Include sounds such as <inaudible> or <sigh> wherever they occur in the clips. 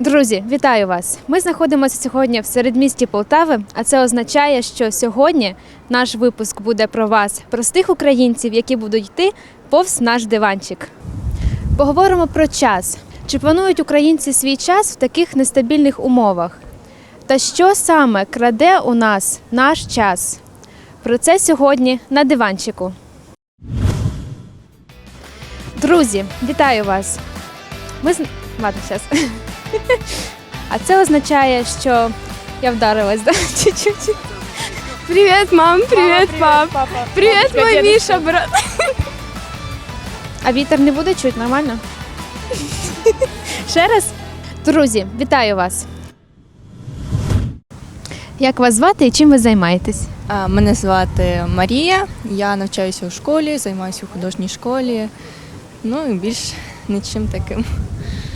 Друзі, вітаю вас! Ми знаходимося сьогодні в середмісті Полтави, а це означає, що сьогодні наш випуск буде про вас, простих українців, які будуть йти повз наш диванчик. Поговоримо про час. Чи планують українці свій час в таких нестабільних умовах? Та що саме краде у нас наш час? Про це сьогодні на диванчику. Друзі, вітаю вас! Ми з... Ладно, зараз. <laughs> А це означає, що я вдарилась, да? <laughs> Чуть-чуть. Привет, мам, привет, пап. папа. Привет, мой Миша, брат. А вітер не буде чуть, нормально? Ще раз. Друзі, вітаю вас. Як вас звати і чим ви займаєтесь? А, Мене звати Марія. Я навчаюся у школі, займаюся у художній школі. Ну і більш нічим таким.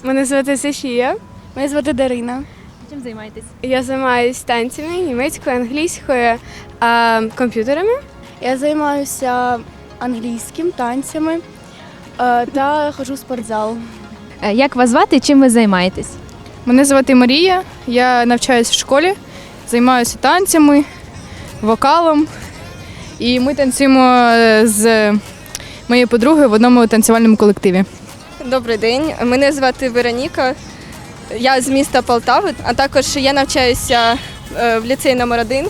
Мене звати Софія. Мене звати Дарина. Чим займаєтесь? Я займаюся танцями німецькою, англійською, а, комп'ютерами. Я займаюся англійським танцями е, та ходжу в спортзал. Е, Як вас звати і чим ви займаєтесь? Мене звати Марія, я навчаюся в школі, займаюся танцями, вокалом. І ми танцюємо е, з моєю подругою в одному танцювальному колективі. Добрий день. Мене звати Вероніка. Я з міста Полтави, а також я навчаюся е, в ліцеї номер 1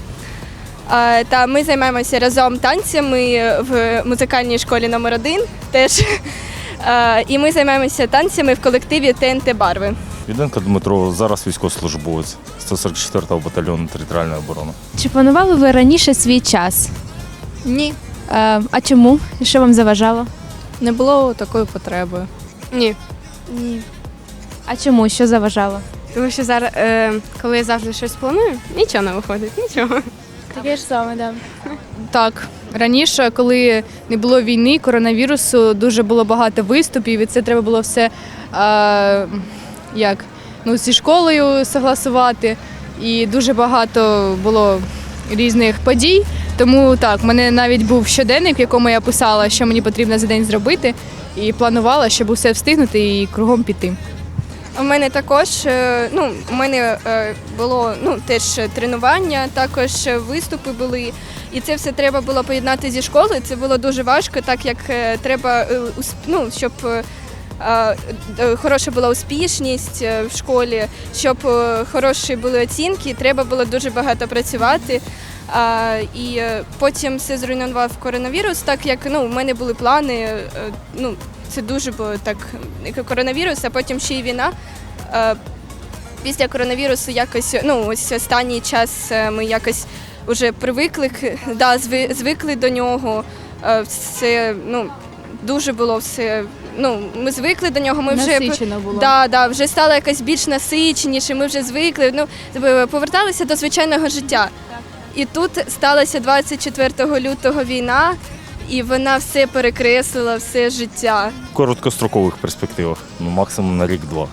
Та ми займаємося разом танцями в музикальній школі номер 1 теж. <laughs> І ми займаємося танцями в колективі ТНТ Барви. Віденко Дмитро зараз військовослужбовець 144-го батальйону територіальної оборони. Чи планували ви раніше свій час? Ні, А чому? І що вам заважало? не було такої потреби. Ні. Ні. А чому? Що заважало? Тому що зараз, е, коли я завжди щось планую, нічого не виходить, нічого. Таке ж саме, да. Так, раніше, коли не було війни, коронавірусу, дуже було багато виступів, і це треба було все е, як, ну, зі школою согласувати. І дуже багато було різних подій. Тому так, в мене навіть був щоденник, в якому я писала, що мені потрібно за день зробити, і планувала, щоб усе встигнути і кругом піти. У мене також е, ну, у мене е, було ну, теж тренування, також виступи були. І це все треба було поєднати зі школою. Це було дуже важко, так як е, треба, ну, щоб хороша була успішність в школі, щоб хороші були оцінки, треба було дуже багато працювати. А, і е, потім все зруйнував коронавірус, так як ну, у мене були плани. е, ну, це дуже було так як коронавірус, а потім ще й війна. Е, Після коронавірусу якось, ну ось останній час ми якось вже привикли, да, звикли до нього. Е, Все ну, дуже було все. Ну, ми звикли до нього, ми вже було. Да, да, вже стало якось більш насиченіше, ми вже звикли. Ну, е, поверталися до звичайного життя. І тут сталася 24 лютого війна, і вона все перекреслила, все життя. В короткострокових перспективах, ну максимум на рік-два.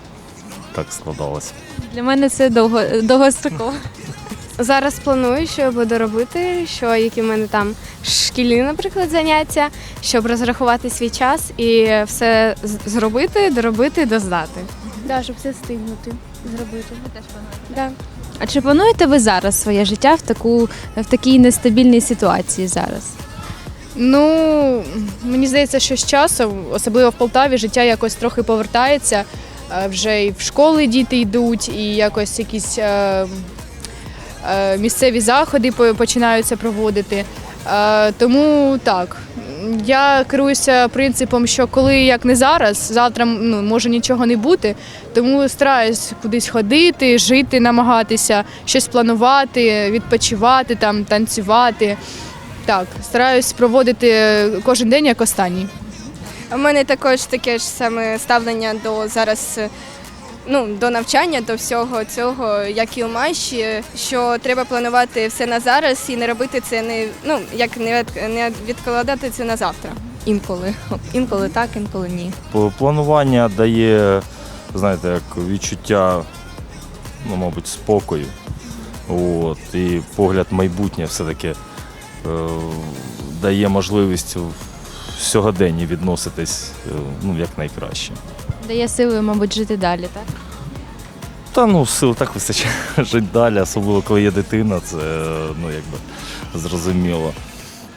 Так складалося. Для мене це довго довгостроково. <laughs> Зараз планую, що я буду робити, що які в мене там шкільні, наприклад, заняття, щоб розрахувати свій час і все з- зробити, доробити, доздати. Да, щоб все встигнути зробити. теж Да. А чи плануєте ви зараз своє життя в таку в такій нестабільній ситуації зараз? Ну, мені здається, що з часом, особливо в Полтаві, життя якось трохи повертається. Е, Вже і в школи діти йдуть, і якось якісь е, е, місцеві заходи починаються проводити. Е, тому так, я керуюся принципом, що коли як не зараз, завтра ну, може нічого не бути. Тому стараюсь кудись ходити, жити, намагатися, щось планувати, відпочивати, там, танцювати. Так, стараюсь проводити кожен день як останній. У мене також таке ж саме ставлення до зараз. Ну, до навчання, до всього цього, як і у Маші, що треба планувати все на зараз і не робити це не ну як не не відкладати це на завтра. Інколи. Інколи так, інколи ні. Планування дає, знаєте, як відчуття, ну, мабуть, спокою. От, і погляд майбутнє все-таки е, дає можливість в сьогоденні відноситись е, ну, як найкраще. Дає сили, мабуть, жити далі, так? Та ну сил так вистачає <laughs> жити далі, особливо коли є дитина, це ну якби зрозуміло.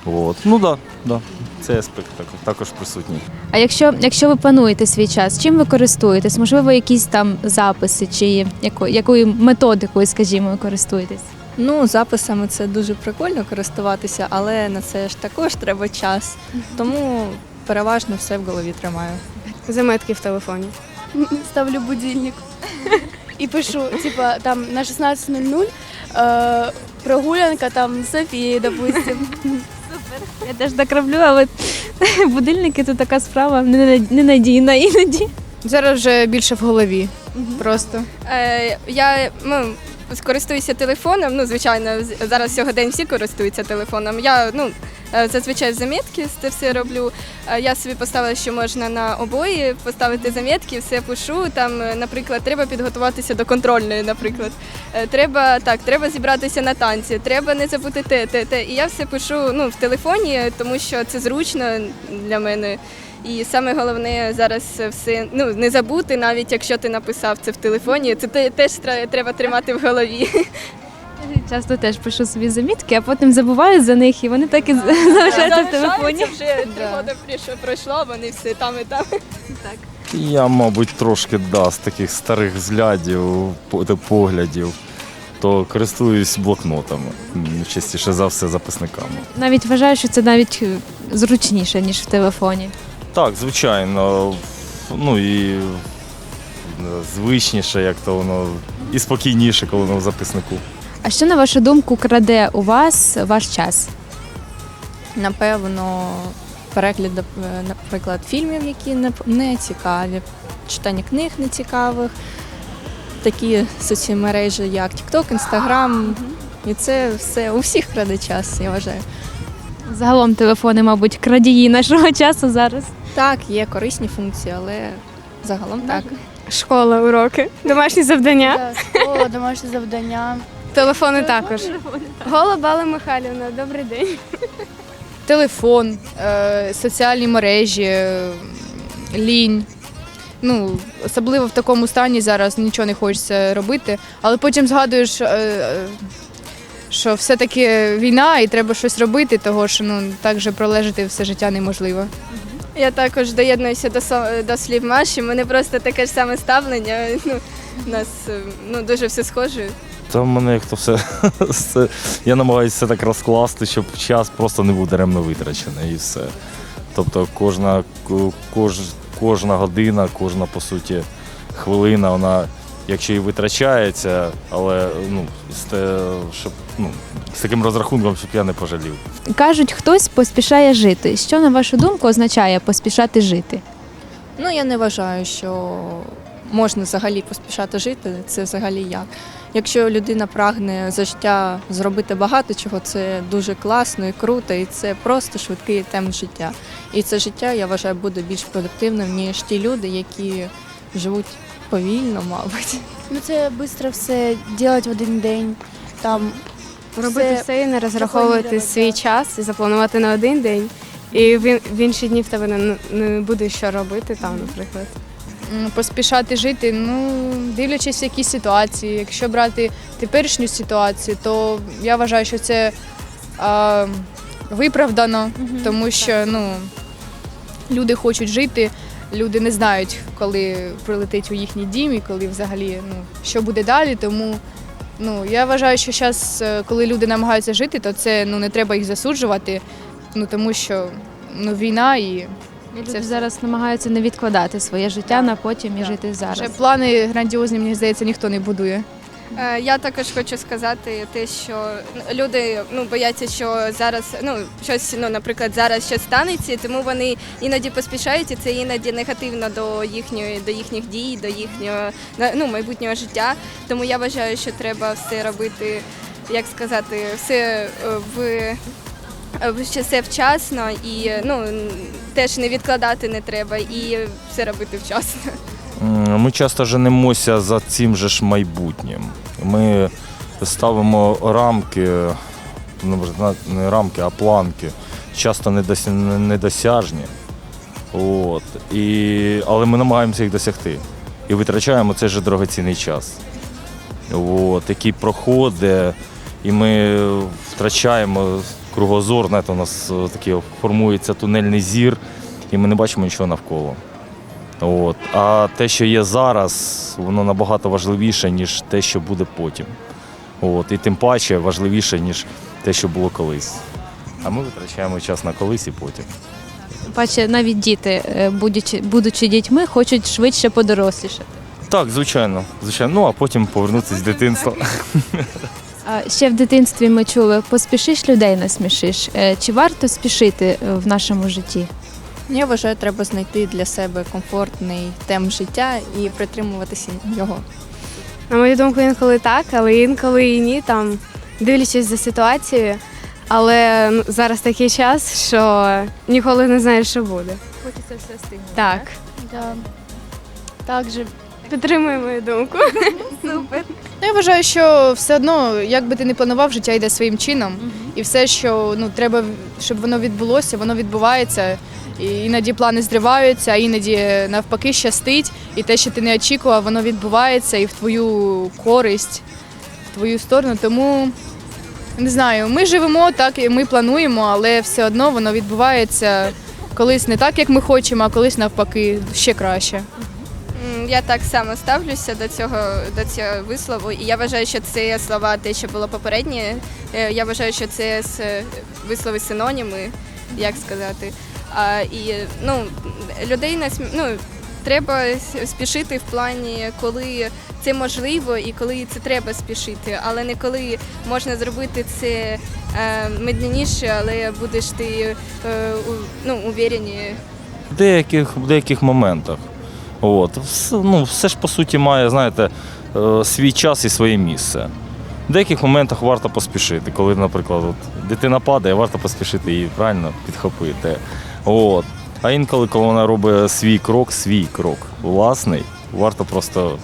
От. Ну так, да, да. цей аспект так- також присутній. А якщо, якщо ви плануєте свій час, чим ви користуєтесь? Можливо, якісь там записи чи яко, якою методикою, скажімо, ви користуєтесь? Ну, записами це дуже прикольно користуватися, але на це ж також треба час. Тому переважно все в голові тримаю. Заметки в телефоні. <laughs> Ставлю будильник і пишу, типа там на 16.00 е, прогулянка там з Софією, допустим. Я теж так роблю, але <laughs> будильники це така справа ненад- ненадійна іноді. Зараз вже більше в голові. Просто. Е, я ну, користуюся телефоном. Ну, звичайно, зараз сьогодні всі користуються телефоном. Я ну, зазвичай замітки це все роблю. Е, Я собі поставила, що можна на обої поставити замітки, все пишу. Там, е, наприклад, треба підготуватися до контрольної, наприклад. Е, Треба так, треба зібратися на танці, треба не забути те, те, те. І я все пишу ну, в телефоні, тому що це зручно для мене. І саме головне зараз все ну не забути, навіть якщо ти написав це в телефоні, це теж тре- треба тримати в голові. <laughs> Часто теж пишу собі замітки, а потім забуваю за них, і вони так і <laughs> залишаються в телефоні. вже три роки пройшло, вони все там і там. Я, мабуть, трошки да, з таких старих взглядів, поглядів, то користуюсь блокнотами, частіше за все записниками. Навіть вважаю, що це навіть е, зручніше, ніж в телефоні. Так, звичайно. Ну і е, звичніше, як то воно, і спокійніше, коли воно в записнику. А що на вашу думку краде у вас ваш час? Напевно, перегляд, е, наприклад, фільмів, які не, не цікаві, читання книг нецікавих, такі соцмережі, як TikTok, Instagram. І це все у всіх краде час, я вважаю. Загалом телефони, мабуть, крадії нашого часу зараз. Так, є корисні функції, але загалом так. Школа, уроки, домашні завдання. Да, Школа, домашні завдання. Телефони також. Голуба Алла Михайлівна, добрий день. Телефон, е, соціальні мережі, е, лінь. Ну, особливо в такому стані зараз нічого не хочеться робити, але потім згадуєш, е, е, що все-таки війна і треба щось робити, того що ну, так же пролежати все життя неможливо. Я також доєднуюся до, со- до слів Маші. Мене просто таке ж саме ставлення. Ну, у нас е, ну, дуже все схоже. Та в мене як то все, <laughs> все. Я намагаюся все так розкласти, щоб час просто не був даремно витрачений і все. Тобто кожна, кож, кожна година, кожна по суті хвилина, вона, якщо і витрачається, але ну, з, те, щоб, ну, з таким розрахунком, щоб я не пожалів. Кажуть, хтось поспішає жити. Що на вашу думку означає поспішати жити? Ну, я не вважаю, що можна взагалі поспішати жити. Це взагалі як. Якщо людина прагне за життя зробити багато чого, це дуже класно і круто, і це просто швидкий темп життя. І це життя, я вважаю, буде більш продуктивним, ніж ті люди, які живуть повільно, мабуть. Ну це швидко все робити в один день. Там Робити Все все і не розраховувати свій час і запланувати на один день. І в, інші дні в тебе не, не буде що робити там, наприклад. Поспішати жити, ну, дивлячись в якісь ситуації. Якщо брати теперішню ситуацію, то я вважаю, що це а, виправдано, тому що ну, люди хочуть жити, люди не знають, коли прилетить у їхній дім і коли взагалі ну, що буде далі. Тому ну, я вважаю, що зараз, коли люди намагаються жити, то це ну, не треба їх засуджувати, ну, тому що ну, війна і Це все. зараз намагаються не відкладати своє життя на потім і Так. жити зараз. Вже плани грандіозні, мені здається, ніхто не будує. Е, Я також хочу сказати те, що люди ну бояться, що зараз ну щось, ну наприклад, зараз щось станеться, тому вони іноді поспішають, і це іноді негативно до їхньої, до їхніх дій, до їхнього на- ну, майбутнього життя. Тому я вважаю, що треба все робити, як сказати, все е, в. Е, Все вчасно і ну теж не відкладати не треба, і все робити вчасно. Ми часто женемося за цим же ж майбутнім. Ми ставимо рамки, ну, не рамки, а планки, часто недосяжні. От. І, але ми намагаємося їх досягти. І витрачаємо цей же дорогоцінний час. от, який проходить, і ми втрачаємо кругозор. Знаєте, у нас е, такий формується тунельний зір, і ми не бачимо нічого навколо. От. А те, що є зараз, воно набагато важливіше, ніж те, що буде потім. От. І тим паче важливіше, ніж те, що було колись. А ми витрачаємо час на колись і потім. Бачите, навіть діти, е, будучи, будучи дітьми, хочуть швидше подорослішати. Так, звичайно, звичайно. Ну а потім повернутися з дитинства. <laughs> А ще в дитинстві ми чули, поспішиш людей насмішиш. Е, Чи варто спішити е, в нашому житті? Я вважаю, треба знайти для себе комфортний темп життя і притримуватися його. На мою думку, інколи так, але інколи і ні, там дивлячись за ситуацією. Але ну, зараз такий час, що ніколи не знаєш, що буде. Хочеться все стигнути. Так, Да. Также підтримую мою думку. Ну, я вважаю, що все одно, як би ти не планував, життя йде своїм чином. І все, що ну, треба, щоб воно відбулося, воно відбувається. І іноді плани зриваються, а іноді навпаки щастить. І те, що ти не очікував, воно відбувається і в твою користь, в твою сторону. Тому не знаю, ми живемо так, і ми плануємо, але все одно воно відбувається колись не так, як ми хочемо, а колись навпаки ще краще. Я так само ставлюся до цього до цього вислову, і я вважаю, що це слова, те, що було попереднє. е, Я вважаю, що це вислови синоніми, як сказати. А, і ну, людей нас ну, треба спішити в плані, коли це можливо і коли це треба спішити, але не коли можна зробити це е, медленніше, але будеш ти е, ну, уверені В деяких, в деяких моментах. От. Ну, все ж по суті має, знаєте, е, свій час і своє місце. В деяких моментах варто поспішити, коли, наприклад, от, дитина падає, варто поспішити її правильно підхопити. От. А інколи, коли вона робить свій крок, свій крок власний, варто просто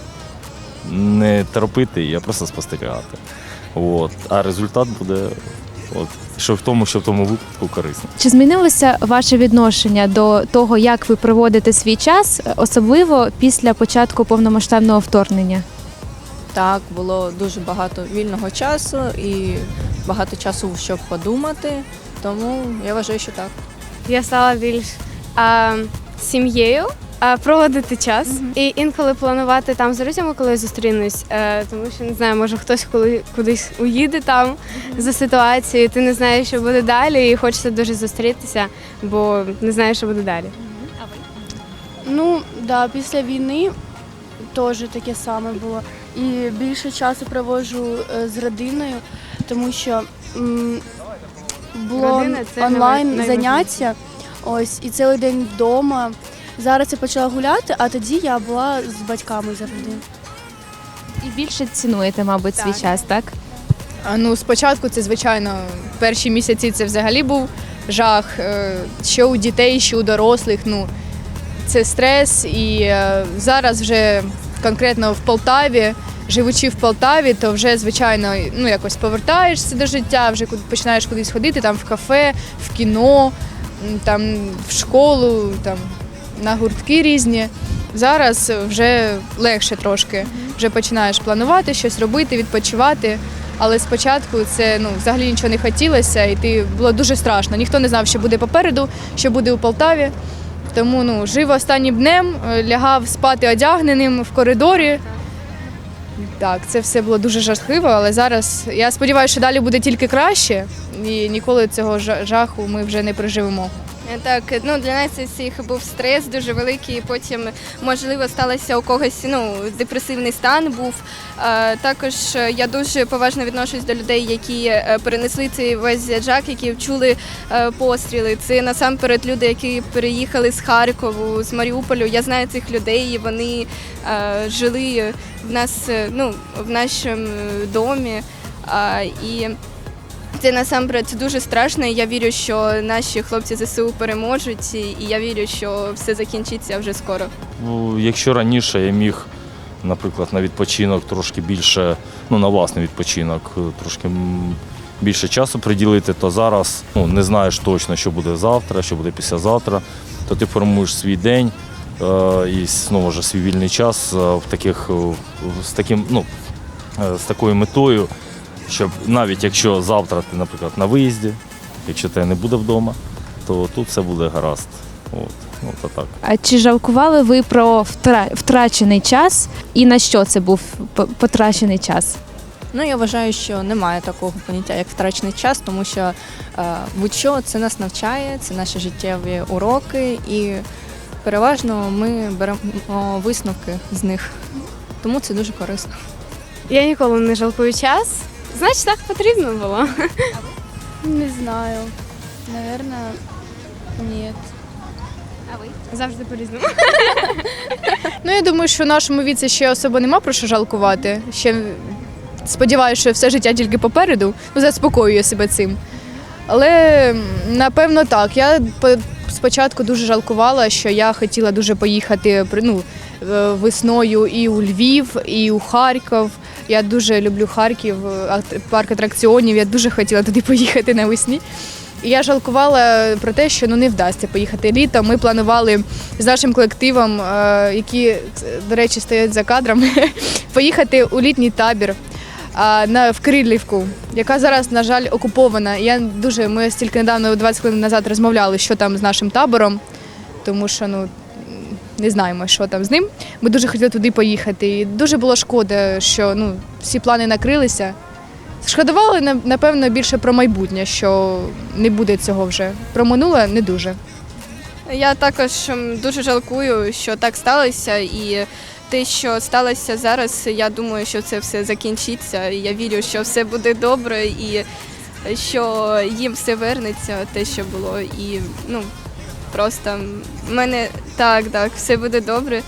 не терпити її, а просто спостерігати. От. А результат буде от, що в тому, що в тому випадку корисно. Чи змінилося ваше відношення до того, як ви проводите свій час, особливо після початку повномасштабного вторгнення? Так, було дуже багато вільного часу і багато часу, щоб подумати. Тому я вважаю, що так. Я стала більш а, сім'єю. Проводити час і інколи планувати там з друзями, коли я зустрінусь, е, тому що не знаю, може хтось коли кудись уїде там за ситуацією, ти не знаєш, що буде далі, і хочеться дуже зустрітися, бо не знаєш, що буде далі. Ну, да, після війни теж таке саме було. І більше часу проводжу е, з родиною, тому що м, було Родина це онлайн заняття. Ось, і цілий день вдома. Зараз я почала гуляти, а тоді я була з батьками завжди. І більше цінуєте, мабуть, свій Так. час, так? А, Ну, спочатку це, звичайно, перші місяці це взагалі був жах. е, Що у дітей, що у дорослих. Ну, це стрес. І е, зараз вже конкретно в Полтаві, живучи в Полтаві, то вже, звичайно, ну, якось повертаєшся до життя, вже куди- починаєш кудись ходити, там в кафе, в кіно, м, там, в школу, там, на гуртки різні. Зараз вже легше трошки. Вже починаєш планувати щось робити, відпочивати. Але спочатку це ну взагалі нічого не хотілося, і ти було дуже страшно. Ніхто не знав, що буде попереду, що буде у Полтаві. Тому ну жив останнім днем, е, лягав спати одягненим в коридорі. Так, це все було дуже жахливо, але зараз я сподіваюся, що далі буде тільки краще, і ніколи цього жаху ми вже не переживемо. Е, Так, ну для нас всіх був стрес дуже великий. і Потім, можливо, сталося у когось ну, депресивний стан був. Е, Також е, я дуже поважно відношусь до людей, які перенесли цей весь жах, які чули постріли. Це насамперед люди, які переїхали з Харкову, з Маріуполю. Я знаю цих людей. і Вони жили в нас, ну, в нашому домі. І це насамперед дуже страшно. і Я вірю, що наші хлопці ЗСУ переможуть, і я вірю, що все закінчиться вже скоро. Ну, якщо раніше я міг, наприклад, на відпочинок трошки більше, ну на власний відпочинок, е, трошки більше часу приділити, то зараз ну, не знаєш точно, що буде завтра, що буде післязавтра, то ти формуєш свій день е, і знову ж свій вільний час е, в таких, з таким, ну, з такою метою, щоб навіть якщо завтра ти, наприклад, на виїзді, якщо тебе не буде вдома, то тут все буде гаразд. От, ну, то так. А чи жалкували ви про втра- втрачений час і на що це був п- потрачений час? Ну, я вважаю, що немає такого поняття, як втрачений час, тому що е, будь-що це нас навчає, це наші життєві уроки, і переважно ми беремо висновки з них. Тому це дуже корисно. Я ніколи не жалкую час. Значить, так потрібно було. Не знаю. Наверное, нет. Завжди по-різному. Ну, я думаю, що в нашому віці ще особо нема про що жалкувати. Ще сподіваюся, що все життя тільки попереду. Ну, заспокоюю себе цим. Але напевно так. Я по- спочатку дуже жалкувала, що я хотіла дуже поїхати при- ну, е, весною і у Львів, і у Харків. Я дуже люблю Харків, парк атракціонів. Я дуже хотіла туди поїхати навесні. І я жалкувала про те, що ну не вдасться поїхати літом. Ми планували з нашим колективом, е, які, до речі, стоять за кадром, <laughs> поїхати у літній табір на в Крилівку, яка зараз, на жаль, окупована. Я дуже ми стільки недавно 20 хвилин назад розмовляли, що там з нашим табором, тому що ну. Не знаємо, що там з ним. Ми дуже хотіли туди поїхати. І дуже було шкода, що ну, всі плани накрилися. Шкодували, на- напевно, більше про майбутнє, що не буде цього вже. Про минуле не дуже. Я також дуже жалкую, що так сталося, і те, що сталося зараз, я думаю, що це все закінчиться. Я вірю, що все буде добре і що їм все вернеться, те, що було. І ну просто в мене так, так, все буде добре.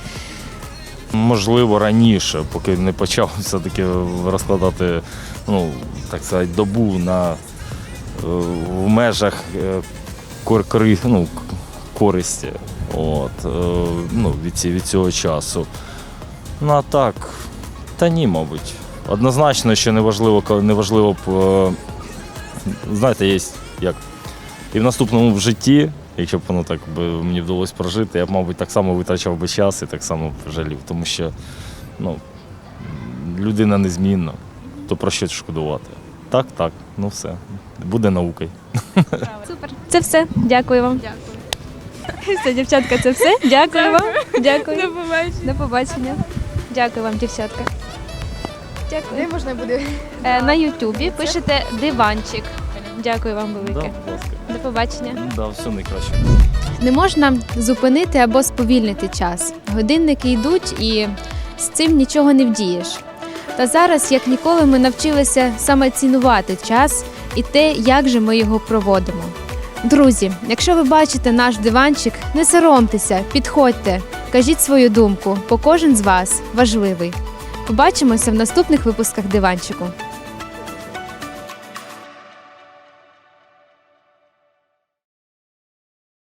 Можливо, раніше, поки не почав <laughs> все-таки розкладати, ну, так сказати, добу на, е, в межах е, кор- кори- ну, користі от, е, ну, від, від цього часу. Ну а так, та ні, мабуть. Однозначно, що неважливо, неважливо знаєте, є як. І в наступному в житті, якщо б воно так би мені вдалося прожити, я б, мабуть, так само витрачав би час і так само жалів. Тому що ну, людина незмінна, то про що шкодувати? Так, так, ну все. Буде наукою. <laughs> Супер. Це все. Дякую вам. Дякую. Все, дівчатка, це все. Дякую вам. Дякую. До побачення. До побачення. Дякую вам, дівчатка. Дякую. Де можна буде? Е, на Ютубі пишете диванчик. Дякую вам велике. будь. До побачення. Да, все найкраще. Не можна зупинити або сповільнити час. Годинники йдуть і з цим нічого не вдієш. Та зараз, як ніколи, ми навчилися саме цінувати час і те, як же ми його проводимо. Друзі, якщо ви бачите наш диванчик, не соромтеся, підходьте, кажіть свою думку, бо кожен з вас важливий. Побачимося в наступних випусках диванчику.